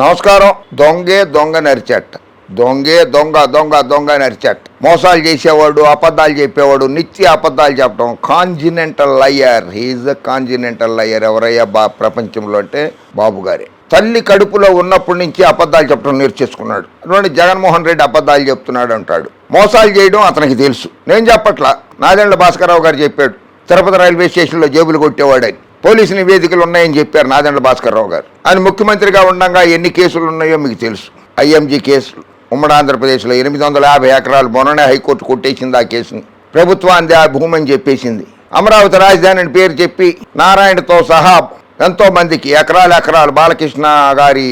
నమస్కారం. దొంగే దొంగ నరిచెట్ట దొంగే దొంగ దొంగ దొంగ నరిచెట్ట మోసాలు చేసేవాడు అబద్ధాలు చెప్పేవాడు నిత్య అబద్ధాలు చెప్పడం. Continental liar. He's a continental liar. ఎవరయ్యా బా ప్రపంచంలో అంటే బాబు గారే. తల్లి కడుపులో ఉన్నప్పటి నుంచి అబద్ధాలు చెప్పడం నేర్చేసుకున్నాడు. అటువంటి జగన్మోహన్ రెడ్డి అబద్ధాలు చెప్తున్నాడు అంటాడు. మోసాలు చేయడం అతనికి తెలుసు. నేను చెప్పట్లా. నాదెండ్ల భాస్కరరావు గారు చెప్పాడు. తిరుపతి రైల్వే స్టేషన్లో జేబులు కొట్టేవాడని. పోలీసు నివేదికలు ఉన్నాయని చెప్పారు నాదెండ్ల భాస్కర్రావు గారు. ఆయన ముఖ్యమంత్రిగా ఉండగా ఎన్ని కేసులు ఉన్నాయో మీకు తెలుసు. ఐఎంజీ కేసులు ఉమ్మడి ఆంధ్రప్రదేశ్లో ఎనిమిది వందల యాభై ఎకరాలు మొన్ననే హైకోర్టు కొట్టేసింది ఆ కేసుని. ప్రభుత్వాన్ని ఆ భూమి అని చెప్పేసింది. అమరావతి రాజధాని అని పేరు చెప్పి నారాయణతో సహా ఎంతో మందికి ఎకరాలు ఎకరాలు బాలకృష్ణ గారి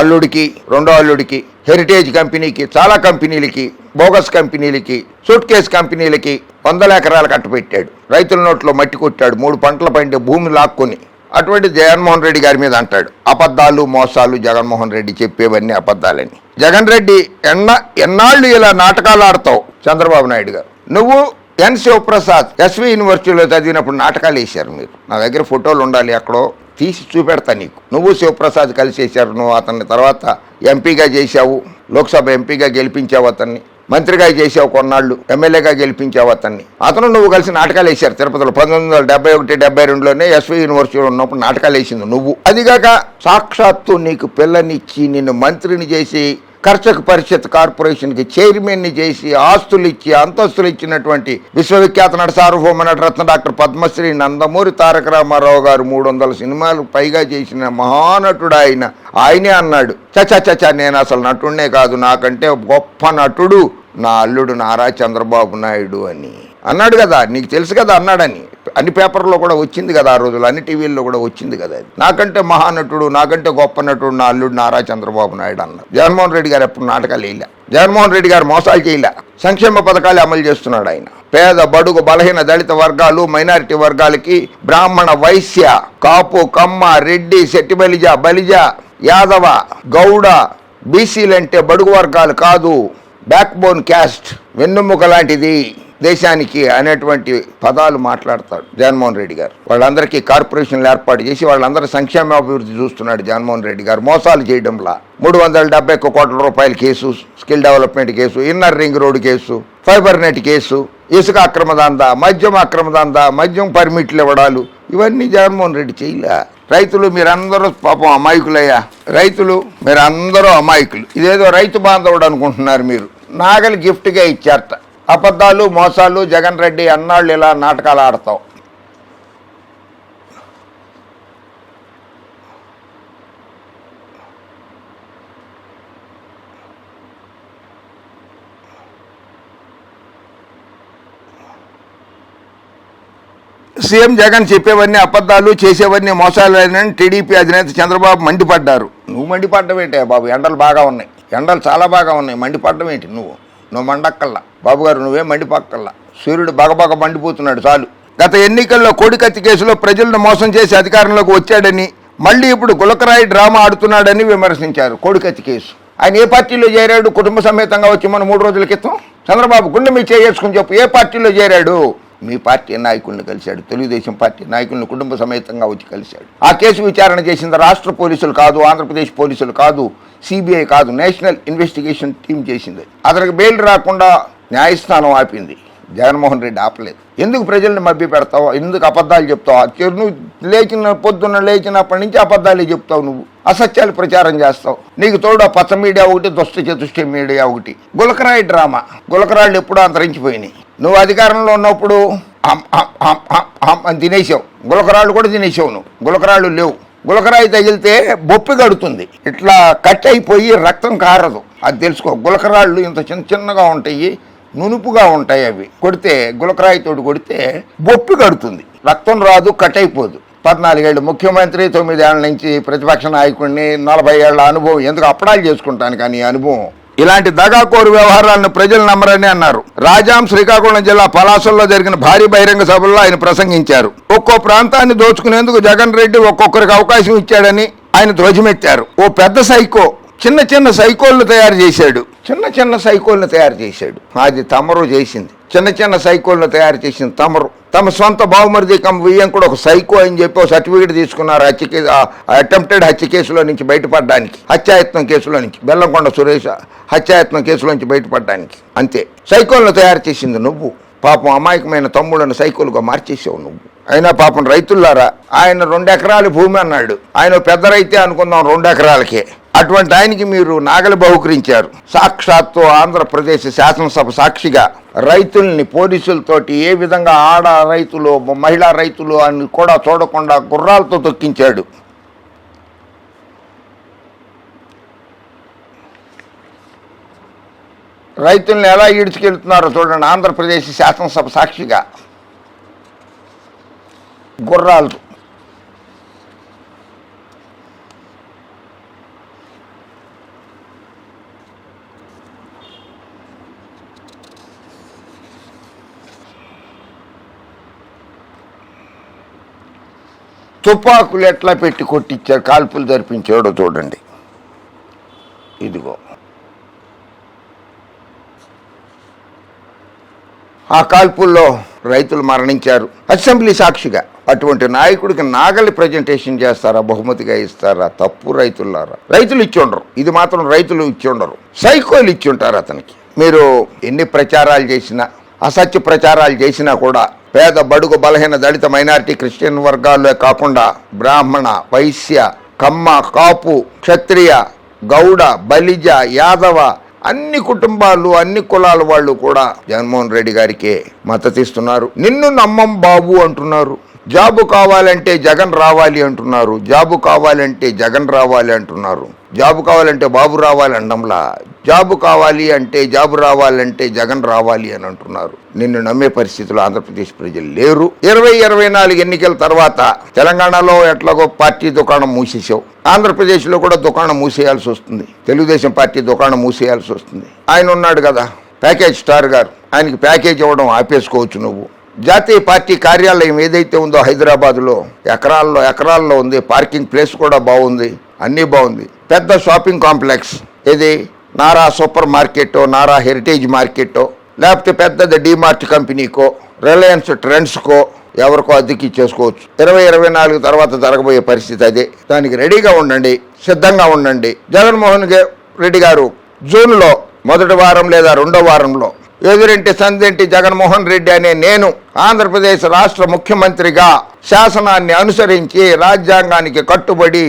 అల్లుడికి రెండో అల్లుడికి హెరిటేజ్ కంపెనీకి చాలా కంపెనీలకి బోగస్ కంపెనీలకి సూట్ కేస్ కంపెనీలకి వందల ఎకరాలు కట్టపెట్టాడు రైతుల నోట్లో మట్టి కొట్టాడు మూడు పంటల పండే భూమి లాక్కొని. అటువంటి జగన్మోహన్ రెడ్డి గారి మీద అంటాడు అబద్ధాలు మోసాలు జగన్మోహన్ రెడ్డి చెప్పేవన్నీ అబద్ధాలని. జగన్ రెడ్డి ఎన్న ఎన్నాళ్ళు ఇలా నాటకాలు ఆడతావు చంద్రబాబు నాయుడు గారు? నువ్వు ఎన్ శివప్రసాద్ ఎస్వి యూనివర్సిటీలో చదివినప్పుడు నాటకాలు వేశారు మీరు. నా దగ్గర ఫోటోలు ఉండాలి అక్కడో తీసి చూపెడతా నీకు. నువ్వు శివప్రసాద్ కలిసి నువ్వు అతన్ని తర్వాత ఎంపీగా చేశావు లోక్సభ ఎంపీగా గెలిపించావు అతన్ని మంత్రిగా చేసావు కొన్నాళ్ళు ఎమ్మెల్యేగా గెలిపించావు అతన్ని. అతను నువ్వు కలిసి నాటకాలు వేశారు తిరుపతిలో పంతొమ్మిది వందల డెబ్బై ఒకటి డెబ్బై రెండులోనే ఎస్వి యూనివర్సిటీలో ఉన్నప్పుడు నాటకాలు వేసింది నువ్వు. అదిగాక సాక్షాత్తు నీకు పిల్లనిచ్చి నిన్ను మంత్రిని చేసి కర్షక పరిషత్ కార్పొరేషన్కి చైర్మన్ని చేసి ఆస్తులు ఇచ్చి అంతస్తులు ఇచ్చినటువంటి విశ్వవిఖ్యాత నట సార్వభౌమ నటరత్న డాక్టర్ పద్మశ్రీ నందమూరి తారక రామారావు గారు మూడు వందల సినిమాలు పైగా చేసిన మహానటుడు ఆయన ఆయనే అన్నాడు చచా చచా నేను అసలు నటుడినే కాదు నాకంటే గొప్ప నటుడు నా అల్లుడు నారా చంద్రబాబు నాయుడు అని. అన్నాడు కదా నీకు తెలుసు కదా అన్నాడని. అన్ని పేపర్లో కూడా వచ్చింది కదా ఆ రోజులు అన్ని టీవీల్లో కూడా వచ్చింది కదా అది. నాకంటే మహానటుడు నాకంటే గొప్ప నటుడు నా అల్లుడు నారా చంద్రబాబు నాయుడు అన్నారు. జగన్మోహన్ రెడ్డి గారు ఎప్పుడు నాటకాలు వేయలే. జగన్మోహన్ రెడ్డి గారు మోసాలు చేయలే. సంక్షేమ పథకాలు అమలు చేస్తున్నాడు ఆయన. పేద బడుగు బలహీన దళిత వర్గాలు మైనారిటీ వర్గాలకి బ్రాహ్మణ వైశ్య కాపు కమ్మ రెడ్డి శెట్టి బలిజ బలిజ యాదవ గౌడ బీసీలంటే బడుగు వర్గాలు కాదు బ్యాక్ బోన్ క్యాస్ట్ వెన్నుముక లాంటిది. దేశానికి అనేటువంటి పదాలు మాట్లాడతాడు జగన్మోహన్ రెడ్డి గారు. వాళ్ళందరికీ కార్పొరేషన్లు ఏర్పాటు చేసి వాళ్ళందరూ సంక్షేమాభివృద్ధి చూస్తున్నాడు జగన్మోహన్ రెడ్డి గారు. మోసాలు చేయడంలా. మూడు వందల డెబ్బై ఒక్క కోట్ల రూపాయల case skill development case inner ring road case fibre net case ఇసుక అక్రమదందా మద్యం అక్రమదందా మద్యం పర్మిట్లు ఇవ్వడాలు ఇవన్నీ జగన్మోహన్ రెడ్డి చేయలే. రైతులు మీరందరూ పాపం అమాయకులయ్యా. రైతులు మీరందరూ అమాయకులు. ఇదేదో రైతు బాంధవుడు అనుకుంటున్నారు మీరు. నాగలి గిఫ్ట్గా ఇచ్చారట. అబద్ధాలు మోసాలు జగన్ రెడ్డి అన్నాళ్ళు ఇలా నాటకాలు ఆడతావు సీఎం జగన్ చెప్పేవన్నీ అబద్ధాలు చేసేవన్నీ మోసాలు టీడీపీ అధినేత చంద్రబాబు మండిపడ్డారు. నువ్వు మండిపడ్డం ఏంటే బాబు? ఎండలు బాగా ఉన్నాయి. ఎండలు చాలా బాగా ఉన్నాయి. మండిపడ్డం ఏంటి నువ్వు? నువ్వు మండక్కల్లా. బాబుగారు నువ్వే మండిపక్కల్లా. సూర్యుడు బగబగ మండిపోతున్నాడు చాలు. గత ఎన్నికల్లో కోడికత్తి కేసులో ప్రజలను మోసం చేసి అధికారంలోకి వచ్చాడని మళ్ళీ ఇప్పుడు గులకరాయి డ్రామా ఆడుతున్నాడని విమర్శించారు కోడికత్తి కేసు. ఆయన ఏ పార్టీలో చేరాడు? కుటుంబ సమేతంగా వచ్చి మన మూడు రోజుల క్రితం? చంద్రబాబు గుండె మీ చేసుకుని చెప్పు ఏ పార్టీలో చేరాడు? మీ పార్టీ నాయకుల్ని కలిశాడు. తెలుగుదేశం పార్టీ నాయకులను కుటుంబ సమేతంగా వచ్చి కలిశాడు. ఆ కేసు విచారణ చేసింది రాష్ట్ర పోలీసులు కాదు ఆంధ్రప్రదేశ్ పోలీసులు కాదు సిబిఐ కాదు నేషనల్ ఇన్వెస్టిగేషన్ టీం చేసింది. అతనికి బెయిల్ రాకుండా న్యాయస్థానం ఆపింది. జగన్మోహన్ రెడ్డి ఆపలేదు. ఎందుకు ప్రజల్ని మభ్య పెడతావు? ఎందుకు అబద్ధాలు చెప్తావు? ఆ చెరు- నువ్వు లేచిన పొద్దున్న లేచినప్పటి నుంచి అబద్ధాలే చెప్తావు నువ్వు. అసత్యాలు ప్రచారం చేస్తావు. నీకు తోడు పచ్చ మీడియా ఒకటి దుష్ట చతుష్ట మీడియా ఒకటి. గులకరాయి డ్రామా. గులకరాళ్ళు ఎప్పుడూ అంతరించిపోయినాయి. నువ్వు అధికారంలో ఉన్నప్పుడు అని తినేసావు. గులకరాళ్ళు కూడా తినేసావు నువ్వు. గులకరాళ్ళు లేవు. గులకరాయి తగిలితే బొప్పి కడుతుంది ఇట్లా కట్ అయిపోయి రక్తం కారదు. అది తెలుసుకో గులకరాళ్ళు ఇంత చిన్న చిన్నగా ఉంటాయి నునుపుగా ఉంటాయి అవి. కొడితే గులకరాయితోటి కొడితే బొప్పి కడుతుంది రక్తం రాదు కట్ అయిపోదు. పద్నాలుగేళ్ళు ముఖ్యమంత్రి తొమ్మిదేళ్ళ నుంచి ప్రతిపక్ష నాయకుడిని నలభై ఏళ్ళ అనుభవం ఎందుకు అప్పడాలు చేసుకుంటాను కానీ అనుభవం. ఇలాంటి దగాకోరు వ్యవహారాలను ప్రజలు నమ్మరని అన్నారు. రాజాం శ్రీకాకుళం జిల్లా పలాసల్లో జరిగిన భారీ బహిరంగ సభల్లో ఆయన ప్రసంగించారు. ఒక్కో ప్రాంతాన్ని దోచుకునేందుకు జగన్ రెడ్డి ఒక్కొక్కరికి అవకాశం ఇచ్చాడని ఆయన ధ్వజమెత్తారు. ఓ పెద్ద సైకో చిన్న చిన్న సైకోళ్ళు తయారు చేశాడు. చిన్న చిన్న సైకోల్ని తయారు చేశాడు. అది తమరు చేసింది. చిన్న చిన్న సైకోలను తయారు చేసింది తమరు. తమ సొంత బావమరిది కమ్ వియ్యం కూడా ఒక సైకో అని చెప్పి ఒక సర్టిఫికేట్ తీసుకున్నారు హత్య కేసు అటెంప్టెడ్ హత్య కేసులో నుంచి బయటపడడానికి. హత్యాయత్నం కేసులో నుంచి. బెల్లంకొండ సురేష్ హత్యాయత్నం కేసులో నుంచి బయటపడడానికి. అంతే. సైకోలను తయారు చేసింది నువ్వు. పాపం అమాయకమైన తమ్ముళ్ళను సైకోలుగా మార్చేసావు నువ్వు. అయినా పాపం రైతుల్లారా ఆయన రెండు ఎకరాల భూమి అన్నాడు. ఆయన పెద్ద రైతే అనుకుందాం రెండు ఎకరాలకే. అటువంటి ఆయనకి మీరు నాగలి బహుకరించారు. సాక్షాత్తు ఆంధ్రప్రదేశ్ శాసనసభ సాక్షిగా రైతుల్ని పోలీసులతోటి ఏ విధంగా ఆడ రైతులు మహిళా రైతులు అని కూడా చూడకుండా గుర్రాలతో తొక్కించాడు. రైతుల్ని ఎలా ఈడ్చుకెళ్తున్నారో చూడండి ఆంధ్రప్రదేశ్ శాసనసభ సాక్షిగా. గుర్రాలు తుపాకులు ఎట్లా పెట్టి కొట్టించారు? కాల్పులు జరిపించాడో చూడండి. ఇదిగో. ఆ కాల్పుల్లో రైతులు మరణించారు. అసెంబ్లీ సాక్షిగా. అటువంటి నాయకుడికి నాగలి ప్రజెంటేషన్ చేస్తారా? బహుమతిగా ఇస్తారా? తప్పు రైతులారా రైతులు ఇచ్చి ఉండరు. ఇది మాత్రం రైతులు ఇచ్చి ఉండరు. సైకోలు ఇచ్చి ఉంటారు అతనికి. మీరు ఎన్ని ప్రచారాలు చేసినా అసత్య ప్రచారాలు చేసినా కూడా పేద బడుగు బలహీన దళిత మైనారిటీ క్రిస్టియన్ వర్గాల్లో కాకుండా బ్రాహ్మణ వైశ్య కమ్మ కాపు క్షత్రియ గౌడ బలిజ యాదవ అన్ని కుటుంబాలు అన్ని కులాల వాళ్ళు కూడా జగన్మోహన్ రెడ్డి గారికే మద్దతిస్తున్నారు నిన్ను నమ్మం బాబు అంటున్నారు. జాబు కావాలంటే జగన్ రావాలి అంటున్నారు. జాబు కావాలంటే జగన్ రావాలి అంటున్నారు. జాబు కావాలంటే బాబు రావాలి అండంలా జాబు కావాలి అంటే జాబు రావాలంటే జగన్ రావాలి అని అంటున్నారు. నిన్ను నమ్మే పరిస్థితులు ఆంధ్రప్రదేశ్ ప్రజలు లేరు. ఇరవై ఇరవై నాలుగు ఎన్నికల తర్వాత తెలంగాణలో ఎట్లాగో పార్టీ దుకాణం మూసేసావు ఆంధ్రప్రదేశ్లో కూడా దుకాణం మూసేయాల్సి వస్తుంది. తెలుగుదేశం పార్టీ దుకాణం మూసేయాల్సి వస్తుంది. ఆయన ఉన్నాడు కదా ప్యాకేజ్ స్టార్ గారు. ఆయనకి ప్యాకేజ్ ఇవ్వడం ఆపేసుకోవచ్చు నువ్వు. జాతీయ పార్టీ కార్యాలయం ఏదైతే ఉందో హైదరాబాద్లో ఎకరాల్లో ఎకరాల్లో ఉంది. పార్కింగ్ ప్లేస్ కూడా బాగుంది. అన్నీ బాగుంది. పెద్ద షాపింగ్ కాంప్లెక్స్. ఇది నారా సూపర్ మార్కెటో నారా హెరిటేజ్ మార్కెటో లేకపోతే పెద్దది డిమార్ట్ కంపెనీకో రిలయన్స్ ట్రెండ్స్కో ఎవరికో అద్దెకి చేసుకోవచ్చు. ఇరవై ఇరవై నాలుగు తర్వాత జరగబోయే పరిస్థితి అదే. దానికి రెడీగా ఉండండి సిద్ధంగా ఉండండి. జగన్మోహన్ రెడ్డి గారు జూన్లో మొదటి వారం లేదా రెండో వారంలో ఎదురింటి సందింటి జగన్మోహన్ రెడ్డి అనే నేను ఆంధ్రప్రదేశ్ రాష్ట్ర ముఖ్యమంత్రిగా శాసనాన్ని అనుసరించి రాజ్యాంగానికి కట్టుబడి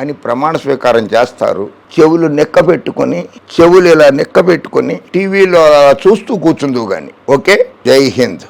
అని ప్రమాణ స్వీకారం చేస్తారు. చెవులు నెక్క పెట్టుకొని చెవులు ఇలా నెక్క పెట్టుకొని టీవీలో చూస్తూ కూర్చుందువు కానీ ఓకే? జై హింద్.